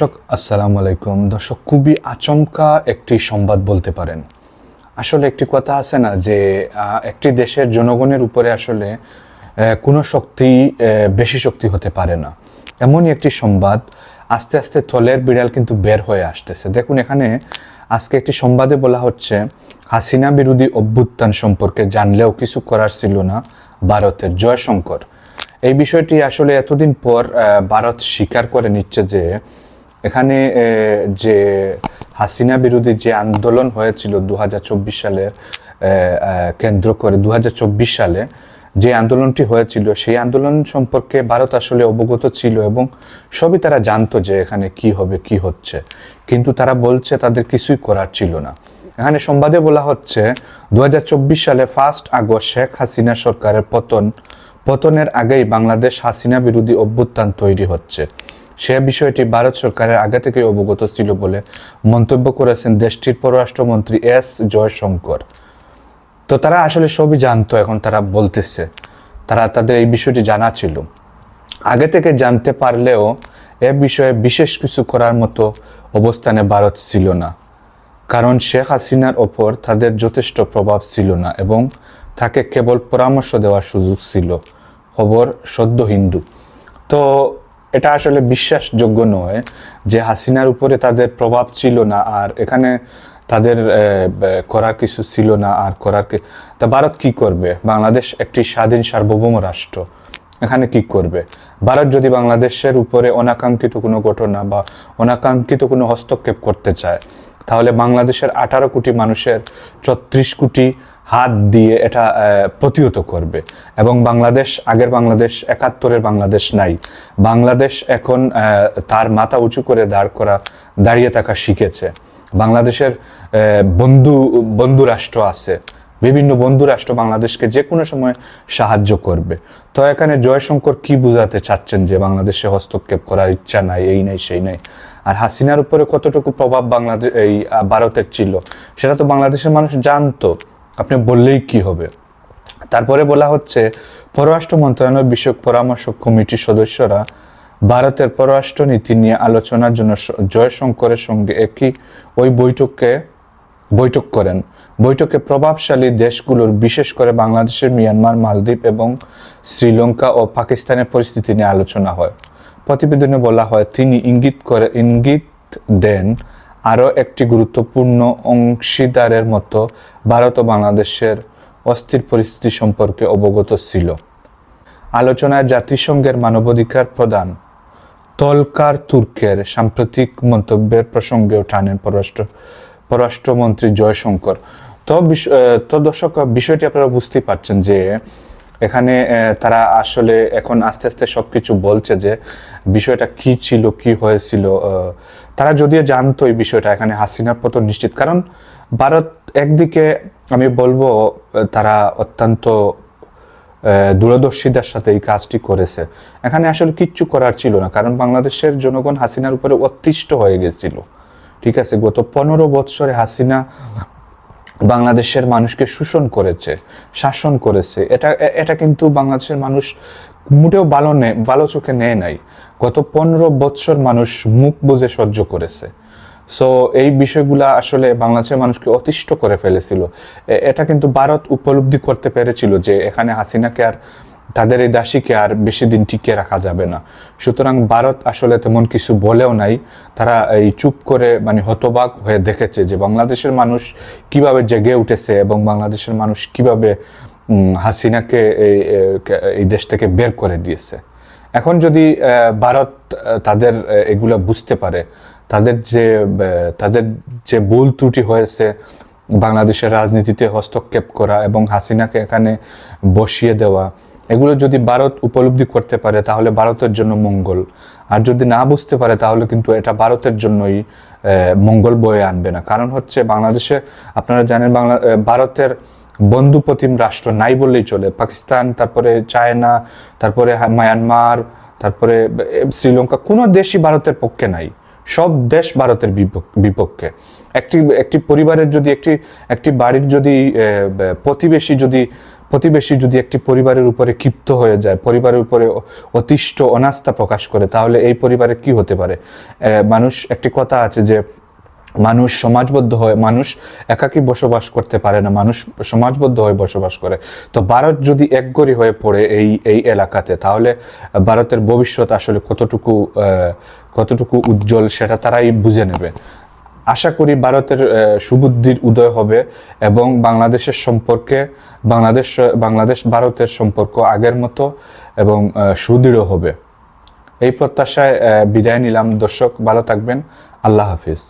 দর্শক, আসসালামু আলাইকুম। দর্শক, খুবই আচমকা একটি সংবাদ বলতে পারেন। আসলে একটি কথা আছে না যে একটি দেশের জনগণের উপরে আসলে কোনো শক্তি বেশি শক্তি হতে পারে না। এমনই একটি সংবাদ, আস্তে আস্তে থলের বিড়াল কিন্তু বের হয়ে আসতেছে। দেখুন এখানে, আজকে একটি সংবাদে বলা হচ্ছে, হাসিনা বিরোধী অভ্যুত্থান সম্পর্কে জানলেও কিছু করার ছিল না ভারতের জয়শঙ্কর। এই বিষয়টি আসলে এতদিন পর ভারত স্বীকার করে নিচ্ছে যে এখানে যে হাসিনা বিরোধী যে আন্দোলন হয়েছিল দু সালের কেন্দ্র করে দু হাজার চব্বিশ সালে, যে আন্দোলনটি হয়েছিল, সেই আন্দোলন সম্পর্কে ভারত আসলে অবগত ছিল এবং সবই তারা জানতো যে এখানে কি হবে, কি হচ্ছে। কিন্তু তারা বলছে তাদের কিছুই করার ছিল না। এখানে সংবাদে বলা হচ্ছে দু হাজার চব্বিশ সালে ফার্স্ট আগস্ট শেখ হাসিনা সরকারের পতন। পতনের আগেই বাংলাদেশ হাসিনা বিরোধী অভ্যুত্থান তৈরি হচ্ছে। সে বিষয়টি ভারত সরকারের আগে থেকে অবগত ছিল বলে মন্তব্য করেছেন দেশটির পররাষ্ট্রমন্ত্রী এস জয়শঙ্কর। তো তারা আসলে সবই জানতো, এখন তারা বলতেছে। তারা তাদের এই বিষয়টি জানা ছিল। আগে থেকে জানতে পারলেও এ বিষয়ে বিশেষ কিছু করার মতো অবস্থানে ভারত ছিল না। কারণ শেখ হাসিনার ওপর তাদের যথেষ্ট প্রভাব ছিল না এবং তাকে কেবল পরামর্শ দেওয়ার সুযোগ ছিল। খবর সদ্য হিন্দু। তো এটা আসলে বিশ্বাসযোগ্য নয় যে হাসিনার উপরে তাদের প্রভাব ছিল না আর এখানে তাদের করার কিছু ছিল না আর করার তা ভারত কি করবে? বাংলাদেশ একটি স্বাধীন সার্বভৌম রাষ্ট্র। এখানে কি করবে? ভারত যদি বাংলাদেশের উপরে অনাকাঙ্ক্ষিত কোনো ঘটনা বা অনাকাঙ্ক্ষিত কোনো হস্তক্ষেপ করতে চায়, তাহলে বাংলাদেশের আঠারো কোটি মানুষের ছত্রিশ কোটি হাত দিয়ে এটা প্রতিহত করবে। এবং বাংলাদেশ, আগের বাংলাদেশ, একাত্তরের বাংলাদেশ নাই। বাংলাদেশ এখন তার মাথা উঁচু করে দাঁড় করা, দাঁড়িয়ে থাকা শিখেছে। বাংলাদেশের বন্ধু বন্ধু রাষ্ট্র আছে। বিভিন্ন বন্ধু রাষ্ট্র বাংলাদেশকে যে কোনো সময় সাহায্য করবে। তো এখানে জয়শঙ্কর কি বোঝাতে চাচ্ছেন যে বাংলাদেশে হস্তক্ষেপ করার ইচ্ছা নাই, এই নাই, সেই নাই? আর হাসিনার উপরে কতটুকু প্রভাব বাংলাদেশ এই ভারতের ছিল? সেটা তো বাংলাদেশের মানুষ জানতো। আপনি বললেই কি হবে? তারপরে বলা হচ্ছে, পররাষ্ট্র মন্ত্রণালয়, বিষয়ক পরামর্শ কমিটির সদস্যরা ভারতের পররাষ্ট্র নীতি নিয়ে আলোচনার জন্য জয়শঙ্করের সঙ্গে একই ওই বৈঠকে বৈঠক করেন। বৈঠকে প্রভাবশালী দেশগুলোর, বিশেষ করে বাংলাদেশের, মিয়ানমার, মালদ্বীপ এবং শ্রীলঙ্কা ও পাকিস্তানের পরিস্থিতি নিয়ে আলোচনা হয়। প্রতিবেদনে বলা হয়, তিনি ইঙ্গিত করে, ইঙ্গিত দেন আরও একটি গুরুত্বপূর্ণ অংশীদারের মতো ভারত ও বাংলাদেশের অস্থির পরিস্থিতি সম্পর্কে অবগত ছিল। আলোচনায় জাতিসংঘের মানবাধিকার প্রদান তলকার তুর্কের সাম্প্রতিক মন্তব্যের প্রসঙ্গেও টানেন পররাষ্ট্র, পররাষ্ট্রমন্ত্রী জয়শঙ্কর। তো তো দর্শক, বিষয়টি আপনারা বুঝতেই পারছেন যে এখানে তারা আসলে এখন আস্তে আস্তে সবকিছু বলছে যে বিষয়টা কি ছিল, কি হয়েছিল তারা যদিও জানতো এই বিষয়টা এখানে হাসিনার পতন নিশ্চিত। কারণ ভারত একদিকে আমি বলব তারা অত্যন্ত আহ, দূরদর্শীদের সাথে এই কাজটি করেছে। এখানে আসলে কিচ্ছু করার ছিল না কারণ বাংলাদেশের জনগণ হাসিনার উপরে অতিষ্ঠ হয়ে গেছিল। ঠিক আছে গত পনেরো বৎসরে হাসিনা বাংলাদেশের মানুষকে শোষণ করেছে শাসন করেছে। এটা এটা কিন্তু বাংলাদেশের মানুষ মোটেও ভালো নে ভালো চোখে নেয় নাই। গত পনেরো বৎসর মানুষ মুখ বুঝে সহ্য করেছে। সো এই বিষয়গুলা আসলে বাংলাদেশের মানুষকে অতিষ্ঠ করে ফেলেছিল। এটা কিন্তু ভারত উপলব্ধি করতে পেরেছিল যে এখানে হাসিনাকে আর তাদের এই দাসীকে আর বেশি দিন টিকিয়ে রাখা যাবে না। সুতরাং ভারত আসলে তেমন কিছু বলেও নাই। তারা এই চুপ করে মানে হতবাক হয়ে দেখেছে যে বাংলাদেশের মানুষ কীভাবে জেগে উঠেছে এবং বাংলাদেশের মানুষ কীভাবে হাসিনাকে এই দেশ থেকে বের করে দিয়েছে। এখন যদি ভারত তাদের এগুলা বুঝতে পারে তাদের যে তাদের যে ভুল ত্রুটি হয়েছে বাংলাদেশের রাজনীতিতে হস্তক্ষেপ করা এবং হাসিনাকে এখানে বসিয়ে দেওয়া এগুলো যদি ভারত উপলব্ধি করতে পারে তাহলে ভারতের জন্য মঙ্গল। আর যদি না বুঝতে পারে তাহলে কিন্তু এটা ভারতের জন্যই মঙ্গল বয়ে আনবে না। কারণ হচ্ছে বাংলাদেশে আপনারা জানেন বাংলা আহ, বন্ধুপ্রতিম রাষ্ট্র নাই বললেই চলে। পাকিস্তান, তারপরে চায়না, তারপরে মায়ানমার, তারপরে শ্রীলঙ্কা, কোনো দেশই ভারতের পক্ষে নাই। সব দেশ ভারতের বিপক- বিপক্ষে। একটি একটি পরিবারের যদি, একটি একটি বাড়ির যদি প্রতিবেশী যদি প্রতিবেশী যদি একটি পরিবারের উপরে ক্ষিপ্ত হয়ে যায়, পরিবারের উপরে অতিষ্ঠ অনাস্থা প্রকাশ করে, তাহলে এই পরিবারে কি হতে পারে? মানুষ, একটি কথা আছে যে মানুষ সমাজবদ্ধ হয়ে, মানুষ একাকী বসবাস করতে পারে না, মানুষ সমাজবদ্ধ হয়ে বসবাস করে। তো ভারত যদি একগরি হয়ে পড়ে এই এই এলাকাতে, তাহলে ভারতের ভবিষ্যৎ আসলে কতটুকু কতটুকু উজ্জ্বল সেটা তারাই বুঝে নেবে। আশা করি ভারতের সুবুদ্ধির উদয় হবে এবং বাংলাদেশের সম্পর্কে, বাংলাদেশ বাংলাদেশ ভারতের সম্পর্ক আগের মতো এবং সুদৃঢ় হবে। এই প্রত্যাশায় বিদায় নিলাম। দর্শক, ভালো থাকবেন। আল্লাহ হাফিজ।